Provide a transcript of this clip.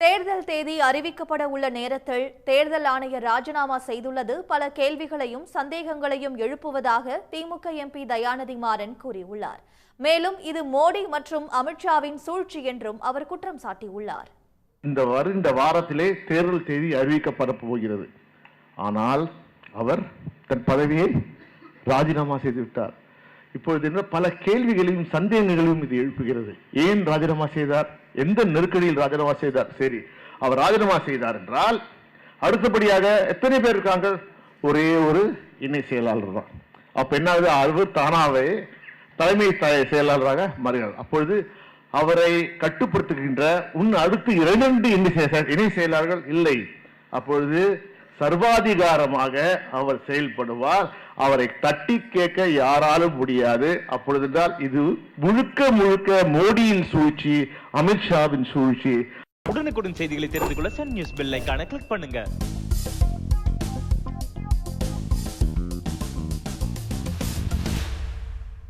தேர்தல் தேதி அறிவிக்கப்பட உள்ள நேரத்தில் தேர்தல் ஆணையர் ராஜினாமா செய்துள்ளது. பல கேள்விகளையும் சந்தேகங்களையும் எழுப்புவதாக திமுக எம்பி தயாநிதி மாறன் கூறியுள்ளார். மேலும் இது மோடி மற்றும் அமித்ஷாவின் சூழ்ச்சி என்றும் அவர் குற்றம் சாட்டியுள்ளார். இந்த வருகின்ற வாரத்திலே தேர்தல் தேதி அறிவிக்கப்பட போகிறது. ஆனால் அவர் தன் பதவியை ராஜினாமா செய்துவிட்டார் இப்பொழுது என்ன பல கேள்விகளையும் சந்தேகங்களையும் இது எழுப்புகிறது. ஏன் ராஜினாமா செய்தார்? எந்த நெருக்கடியில் ராஜினாமா செய்தார்? சரி அவர் ராஜினாமா செய்தார் என்றால் அடுத்தபடியாக எத்தனை பேர் இருக்காங்க? ஒரே ஒரு இணை செயலாளர் தான். அப்ப என்ன ஆகுது? அவர் தானாவே தலைமை த- செயலாளராக மாறுகிறார். அப்பொழுது அவரை கட்டுப்படுத்துகின்ற உன் அடுத்து இரண்டு இணை இணை செயலாளர்கள் இல்லை. அப்பொழுது சர்வாதிகாரமாக அவர் செயல்படுவார். அவரை தட்டி கேட்க யாராலும் முடியாது. அப்பொழுதுதான் இது முழுக்க முழுக்க மோடியின் சூழ்ச்சி அமித்ஷாவின் சூழ்ச்சி. உடனுக்குடன் செய்திகளை தெரிந்து கொள்ள சன் நியூஸ் பெல் ஐக்கான கிளிக் பண்ணுங்க.